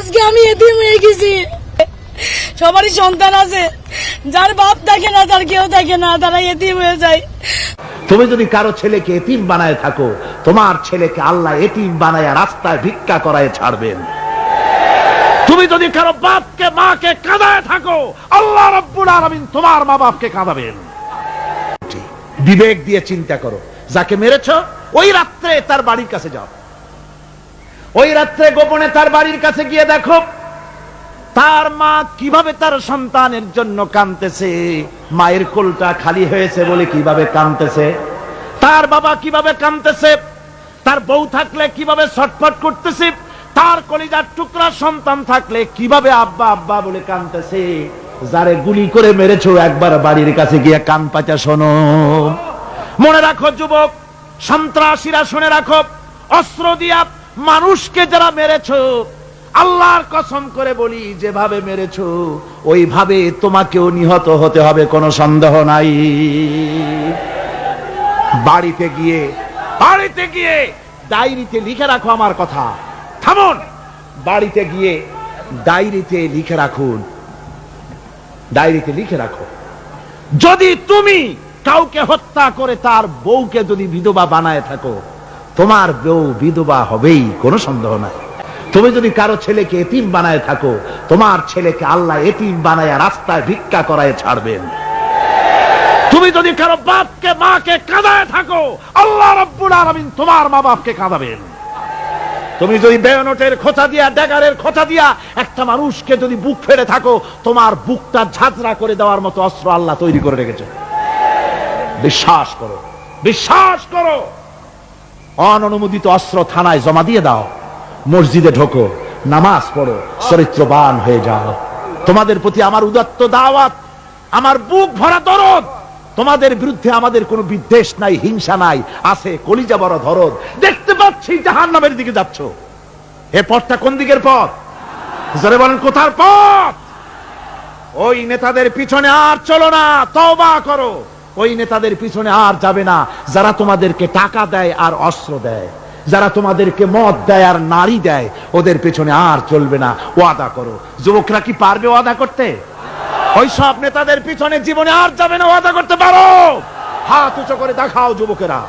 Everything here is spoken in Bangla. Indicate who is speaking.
Speaker 1: আজকে আমি এতিম হয়ে গেছি। সবারই সন্তান আছে। যার বাপ থাকে না তার কেউ থাকে না তারা এতিম হয়ে যায়।
Speaker 2: তুমি যদি কারও ছেলেকে এতিম বানায় থাকো, তোমার ছেলেকে আল্লাহ এতিম বানায় রাস্তায় ভিক্ষা করায় ছাড়বেন। তুমি যদি কারও বাপকে, মাকে কাঁদায় থাকো, আল্লাহ রব্বুল আলামিন তোমার মা বাপকে কাঁদাবেন। বিবেক দিয়ে চিন্তা করো, যাকে মেরেছ, ওই রাত্রে তার বাড়ির কাছে যাও। ওই রাত্রে গোপনে তার বাড়ির কাছে গিয়ে দেখো, তার মা কীভাবে তার সন্তানের জন্য কাঁদতেছে, মায়ের কোলটা খালি হয়েছে বলে কীভাবে কাঁদতেছে, তার বাবা কীভাবে কাঁদতেছে, তার বউ থাকলে কীভাবে ছটফট করতেছে, তার কলিজার টুকরা সন্তান থাকলে কীভাবে আব্বা আব্বা বলে কাঁদতেছে, যারে গুলি করে মেরেছো একবার বাড়ির কাছে গিয়ে কান পাচা শোনো। মনে রাখো যুবক, সন্ত্রাসীরা শুনে রাখো, অস্ত্র দিয়া মানুষকে যারা মেরেছো, আল্লাহর কসম করে বলি, যেভাবে মেরেছো, ওইভাবে তোমাকেও নিহত হতে হবে, কোনো সন্দেহ নাই। বাড়িতে গিয়ে বাড়িতে গিয়ে ডায়েরিতে লিখে রাখো আমার কথা। থামুন! বাড়িতে গিয়ে ডায়েরিতে লিখে রাখুন। ডায়েরিতে লিখে রাখো। যদি তুমি কাউকে হত্যা করে তার বউকে যদি বিধবা বানায় থাকো তোমার বউ বিধবা হবেই, কোনো সন্দেহ নাই। তুমি যদি কারও ছেলেকে এতিম বানায় থাকো, তোমার ছেলেকে আল্লাহ এতিম বানায় রাস্তায় ভিক্ষা করায় ছাড়বেন। তুমি যদি কারও বাপকে, মাকে কাঁদায় থাকো, আল্লাহ রব্বুল আলামিন তোমার মা বাপকে কাঁদাবেন। তুমি যদি বেয়নটের খোঁচা দিয়া, ড্যাগারের খোঁচা দিয়া একটা মানুষকে যদি বুক ফেরে থাকো, তোমার বুকটা ঝাঁঝরা করে দেওয়ার মতো অস্ত্র আল্লাহ তৈরি করে রেখেছে। বিশ্বাস করো বিশ্বাস করো। অননুমোদিত অস্ত্র থানায় জমা দিয়ে দাও। মসজিদে ঢোকো, নামাজ পড়ো, চরিত্রবান হয়ে যাও। তোমাদের প্রতি আমার উদাত্ত দাওয়াত, আমার বুক ভরা দরদ। তোমাদের বিরুদ্ধে আমাদের কোনো বিদ্বেষ নাই, হিংসা নাই, আছে কলিজা বড় ধরদ। দেখতে পাচ্ছি জাহান নামের দিকে যাচ্ছ। এ পথটা কোন দিকের পথ? জোরে বলেন, কোথার পথ? ওই নেতাদের পিছনে আর চলো না, তওবা করো। ওই নেতাদের পিছনে আর যাবে না। যারা তোমাদেরকে টাকা দেয় আর অস্ত্র দেয়, যারা তোমাদেরকে মদ দেয় আর নারী দেয়, ওদের পেছনে আর চলবে না। ওয়াদা করো। যুবকরা কি পারবে ওয়াদা করতে? ওই সব নেতাদের পিছনে জীবনে আর যাবে না। ওয়াদা করতে পারো। হাত উঁচু করে দেখাও যুবকেরা।